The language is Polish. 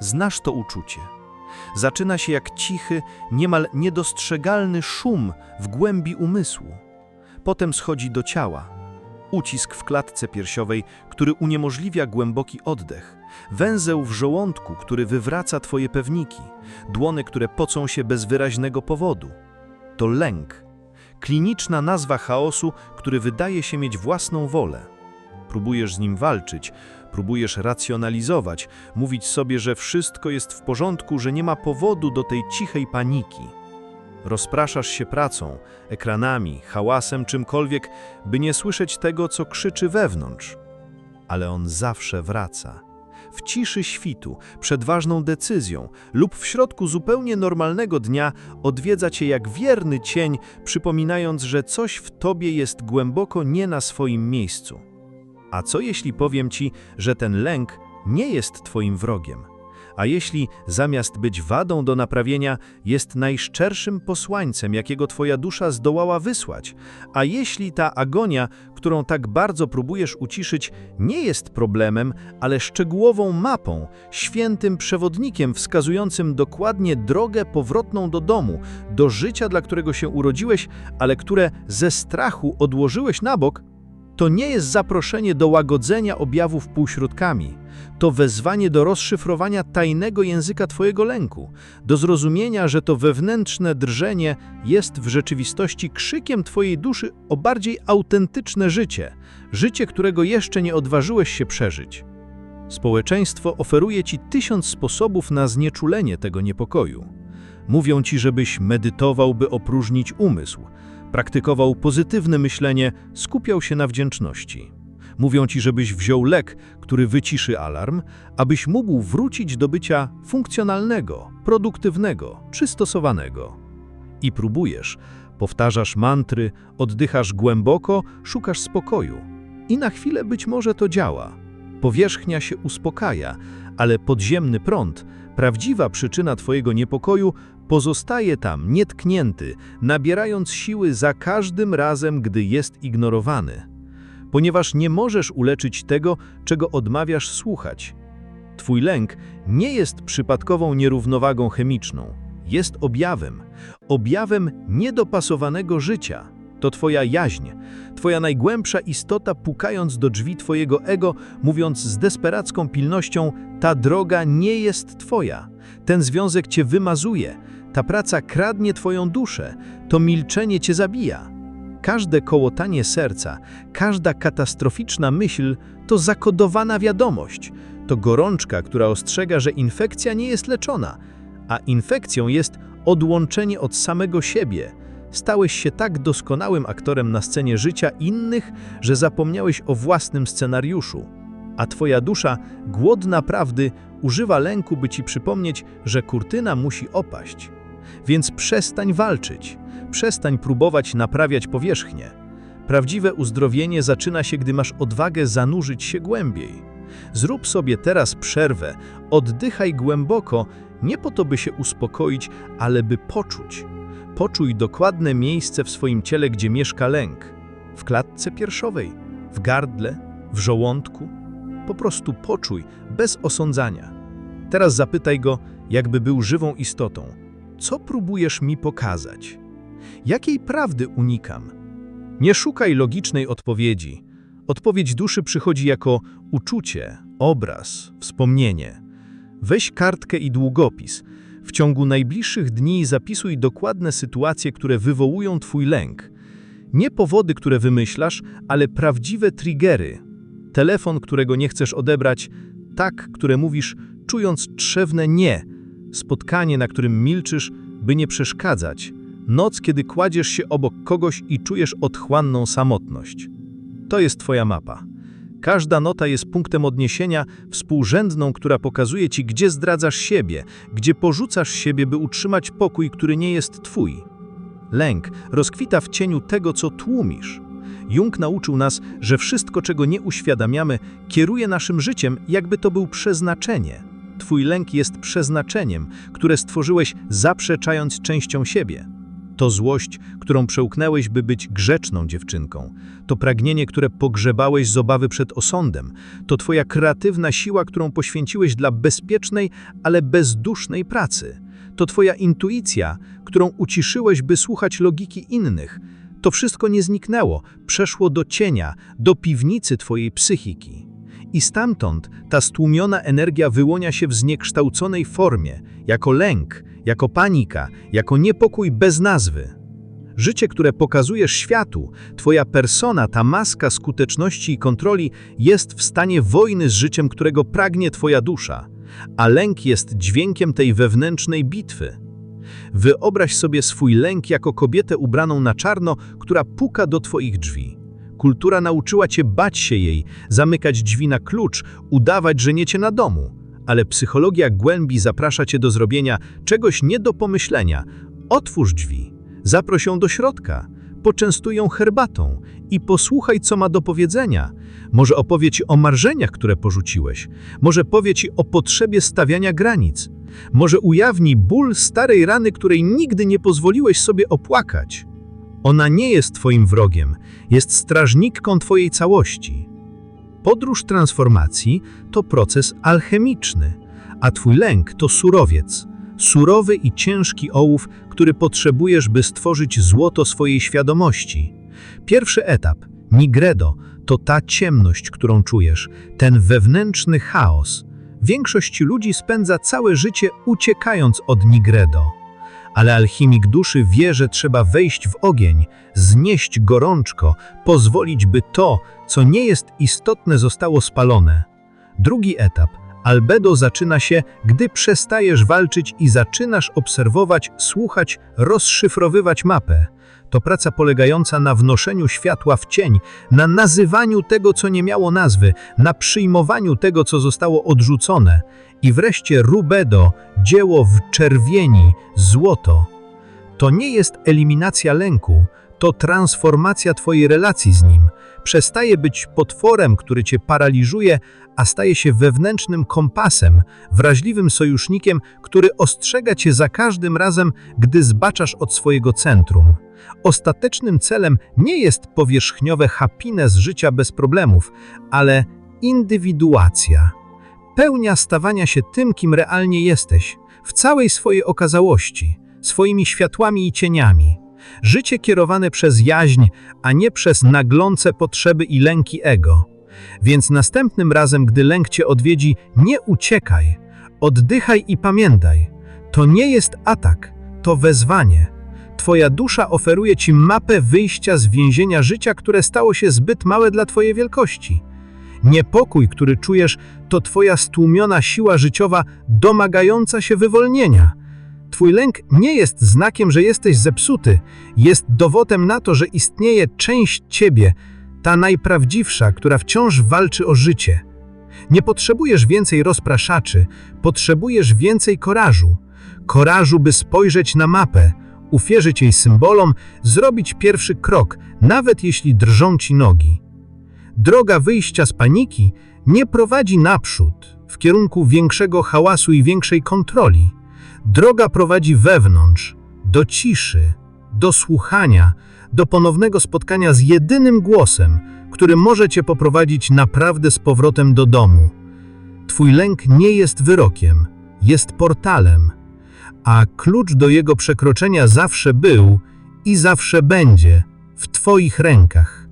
Znasz to uczucie. Zaczyna się jak cichy, niemal niedostrzegalny szum w głębi umysłu. Potem schodzi do ciała. Ucisk w klatce piersiowej, który uniemożliwia głęboki oddech. Węzeł w żołądku, który wywraca twoje pewniki. Dłony, które pocą się bez wyraźnego powodu. To lęk. Kliniczna nazwa chaosu, który wydaje się mieć własną wolę. Próbujesz z nim walczyć, próbujesz racjonalizować, mówić sobie, że wszystko jest w porządku, że nie ma powodu do tej cichej paniki. Rozpraszasz się pracą, ekranami, hałasem, czymkolwiek, by nie słyszeć tego, co krzyczy wewnątrz. Ale on zawsze wraca. W ciszy świtu, przed ważną decyzją lub w środku zupełnie normalnego dnia odwiedza cię jak wierny cień, przypominając, że coś w tobie jest głęboko nie na swoim miejscu. A co jeśli powiem ci, że ten lęk nie jest twoim wrogiem? A jeśli zamiast być wadą do naprawienia, jest najszczerszym posłańcem, jakiego twoja dusza zdołała wysłać? A jeśli ta agonia, którą tak bardzo próbujesz uciszyć, nie jest problemem, ale szczegółową mapą, świętym przewodnikiem wskazującym dokładnie drogę powrotną do domu, do życia, dla którego się urodziłeś, ale które ze strachu odłożyłeś na bok, to nie jest zaproszenie do łagodzenia objawów półśrodkami. To wezwanie do rozszyfrowania tajnego języka Twojego lęku, do zrozumienia, że to wewnętrzne drżenie jest w rzeczywistości krzykiem Twojej duszy o bardziej autentyczne życie, życie, którego jeszcze nie odważyłeś się przeżyć. Społeczeństwo oferuje Ci tysiąc sposobów na znieczulenie tego niepokoju. Mówią Ci, żebyś medytował, by opróżnić umysł, praktykował pozytywne myślenie, skupiał się na wdzięczności. Mówią ci, żebyś wziął lek, który wyciszy alarm, abyś mógł wrócić do bycia funkcjonalnego, produktywnego, przystosowanego. I próbujesz, powtarzasz mantry, oddychasz głęboko, szukasz spokoju. I na chwilę być może to działa. Powierzchnia się uspokaja, ale podziemny prąd, prawdziwa przyczyna twojego niepokoju, pozostaje tam nietknięty, nabierając siły za każdym razem, gdy jest ignorowany. Ponieważ nie możesz uleczyć tego, czego odmawiasz słuchać. Twój lęk nie jest przypadkową nierównowagą chemiczną. Jest objawem. Objawem niedopasowanego życia. To twoja jaźń, twoja najgłębsza istota pukając do drzwi twojego ego, mówiąc z desperacką pilnością, ta droga nie jest twoja. Ten związek cię wymazuje, ta praca kradnie twoją duszę, to milczenie cię zabija. Każde kołotanie serca, każda katastroficzna myśl to zakodowana wiadomość. To gorączka, która ostrzega, że infekcja nie jest leczona, a infekcją jest odłączenie od samego siebie. Stałeś się tak doskonałym aktorem na scenie życia innych, że zapomniałeś o własnym scenariuszu. A twoja dusza, głodna prawdy, używa lęku, by ci przypomnieć, że kurtyna musi opaść. Więc przestań walczyć, przestań próbować naprawiać powierzchnię. Prawdziwe uzdrowienie zaczyna się, gdy masz odwagę zanurzyć się głębiej. Zrób sobie teraz przerwę, oddychaj głęboko, nie po to, by się uspokoić, ale by poczuć. Poczuj dokładne miejsce w swoim ciele, gdzie mieszka lęk. W klatce piersiowej, w gardle, w żołądku. Po prostu poczuj, bez osądzania. Teraz zapytaj go, jakby był żywą istotą. Co próbujesz mi pokazać? Jakiej prawdy unikam? Nie szukaj logicznej odpowiedzi. Odpowiedź duszy przychodzi jako uczucie, obraz, wspomnienie. Weź kartkę i długopis. W ciągu najbliższych dni zapisuj dokładne sytuacje, które wywołują Twój lęk. Nie powody, które wymyślasz, ale prawdziwe triggery. Telefon, którego nie chcesz odebrać, tak, które mówisz, czując trzewne nie. Spotkanie, na którym milczysz, by nie przeszkadzać. Noc, kiedy kładziesz się obok kogoś i czujesz otchłanną samotność. To jest Twoja mapa. Każda nota jest punktem odniesienia, współrzędną, która pokazuje Ci, gdzie zdradzasz siebie, gdzie porzucasz siebie, by utrzymać pokój, który nie jest Twój. Lęk rozkwita w cieniu tego, co tłumisz. Jung nauczył nas, że wszystko, czego nie uświadamiamy, kieruje naszym życiem, jakby to był przeznaczenie. Twój lęk jest przeznaczeniem, które stworzyłeś zaprzeczając częścią siebie. To złość, którą przełknęłeś, by być grzeczną dziewczynką. To pragnienie, które pogrzebałeś z obawy przed osądem. To twoja kreatywna siła, którą poświęciłeś dla bezpiecznej, ale bezdusznej pracy. To twoja intuicja, którą uciszyłeś, by słuchać logiki innych. To wszystko nie zniknęło, przeszło do cienia, do piwnicy twojej psychiki. I stamtąd ta stłumiona energia wyłania się w zniekształconej formie, jako lęk, jako panika, jako niepokój bez nazwy. Życie, które pokazujesz światu, twoja persona, ta maska skuteczności i kontroli jest w stanie wojny z życiem, którego pragnie twoja dusza, a lęk jest dźwiękiem tej wewnętrznej bitwy. Wyobraź sobie swój lęk jako kobietę ubraną na czarno, która puka do twoich drzwi. Kultura nauczyła cię bać się jej, zamykać drzwi na klucz, udawać, że nie cię na domu. Ale psychologia głębi zaprasza cię do zrobienia czegoś nie do pomyślenia. Otwórz drzwi, zaproś ją do środka, poczęstuj ją herbatą i posłuchaj, co ma do powiedzenia. Może opowie ci o marzeniach, które porzuciłeś. Może powie ci o potrzebie stawiania granic. Może ujawni ból starej rany, której nigdy nie pozwoliłeś sobie opłakać. Ona nie jest twoim wrogiem, jest strażnikiem twojej całości. Podróż transformacji to proces alchemiczny, a twój lęk to surowiec, surowy i ciężki ołów, który potrzebujesz, by stworzyć złoto swojej świadomości. Pierwszy etap, nigredo, to ta ciemność, którą czujesz, ten wewnętrzny chaos. Większość ludzi spędza całe życie uciekając od nigredo. Ale alchimik duszy wie, że trzeba wejść w ogień, znieść gorączko, pozwolić, by to, co nie jest istotne, zostało spalone. Drugi etap, albedo, zaczyna się, gdy przestajesz walczyć i zaczynasz obserwować, słuchać, rozszyfrowywać mapę. To praca polegająca na wnoszeniu światła w cień, na nazywaniu tego, co nie miało nazwy, na przyjmowaniu tego, co zostało odrzucone. I wreszcie rubedo, dzieło w czerwieni, złoto. To nie jest eliminacja lęku, to transformacja Twojej relacji z nim. Przestaje być potworem, który Cię paraliżuje, a staje się wewnętrznym kompasem, wrażliwym sojusznikiem, który ostrzega Cię za każdym razem, gdy zbaczasz od swojego centrum. Ostatecznym celem nie jest powierzchniowe happiness życia bez problemów, ale indywiduacja. Pełnia stawania się tym, kim realnie jesteś, w całej swojej okazałości, swoimi światłami i cieniami. Życie kierowane przez jaźń, a nie przez naglące potrzeby i lęki ego. Więc następnym razem, gdy lęk cię odwiedzi, nie uciekaj. Oddychaj i pamiętaj. To nie jest atak, to wezwanie. Twoja dusza oferuje ci mapę wyjścia z więzienia życia, które stało się zbyt małe dla twojej wielkości. Niepokój, który czujesz, to twoja stłumiona siła życiowa domagająca się wywolnienia. Twój lęk nie jest znakiem, że jesteś zepsuty, jest dowodem na to, że istnieje część ciebie, ta najprawdziwsza, która wciąż walczy o życie. Nie potrzebujesz więcej rozpraszaczy, potrzebujesz więcej korażu. Korażu, by spojrzeć na mapę, uwierzyć jej symbolom, zrobić pierwszy krok, nawet jeśli drżą ci nogi. Droga wyjścia z paniki nie prowadzi naprzód, w kierunku większego hałasu i większej kontroli. Droga prowadzi wewnątrz, do ciszy, do słuchania, do ponownego spotkania z jedynym głosem, który może cię poprowadzić naprawdę z powrotem do domu. Twój lęk nie jest wyrokiem, jest portalem, a klucz do jego przekroczenia zawsze był i zawsze będzie w Twoich rękach.